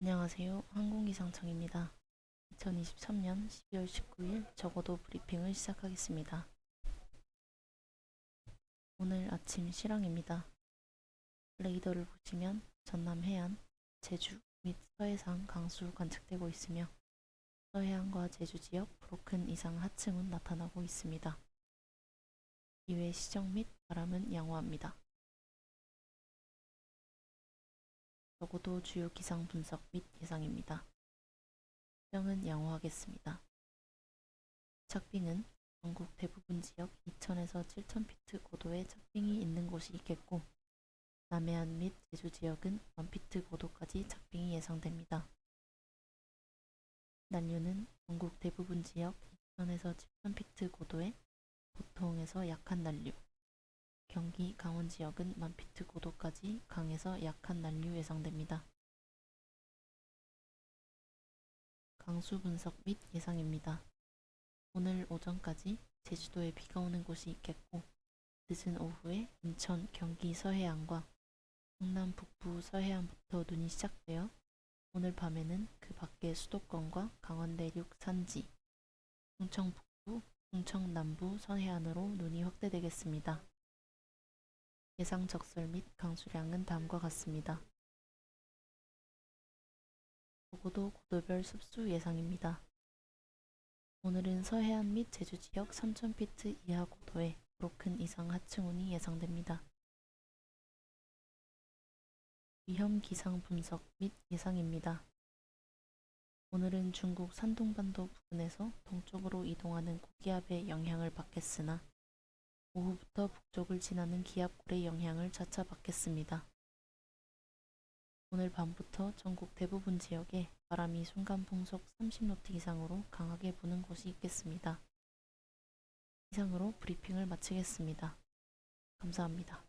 안녕하세요. 항공기상청입니다. 2023년 12월 19일 적어도 브리핑을 시작하겠습니다. 오늘 아침 실황입니다. 레이더를 보시면 전남 해안, 제주 및 서해상 강수 관측되고 있으며 서해안과 제주 지역 브로큰 이상 하층은 나타나고 있습니다. 이외 시정 및 바람은 양호합니다. 적어도 주요 기상 분석 및 예상입니다. 수정은 양호하겠습니다. 착빙은 전국 대부분 지역 2,000에서 7,000피트 고도의 착빙이 있는 곳이 있겠고 남해안 및 제주 지역은 1,000피트 고도까지 착빙이 예상됩니다. 난류는 전국 대부분 지역 2,000에서 7,000피트 고도의 보통에서 약한 난류, 경기, 강원 지역은 만피트 고도까지 강에서 약한 난류 예상됩니다. 강수 분석 및 예상입니다. 오늘 오전까지 제주도에 비가 오는 곳이 있겠고 늦은 오후에 인천, 경기 서해안과 충남 북부 서해안부터 눈이 시작되어 오늘 밤에는 그 밖의 수도권과 강원 내륙 산지, 충청 북부, 충청 남부 서해안으로 눈이 확대되겠습니다. 예상 적설 및 강수량은 다음과 같습니다. 적어도 고도별 습수 예상입니다. 오늘은 서해안 및 제주 지역 3,000피트 이하 고도에 브로큰 이상 하층운이 예상됩니다. 위험 기상 분석 및 예상입니다. 오늘은 중국 산동반도 부근에서 동쪽으로 이동하는 고기압의 영향을 받겠으나 오후부터 북쪽을 지나는 기압골의 영향을 차차 받겠습니다. 오늘 밤부터 전국 대부분 지역에 바람이 순간 풍속 30노트 이상으로 강하게 부는 곳이 있겠습니다. 이상으로 브리핑을 마치겠습니다. 감사합니다.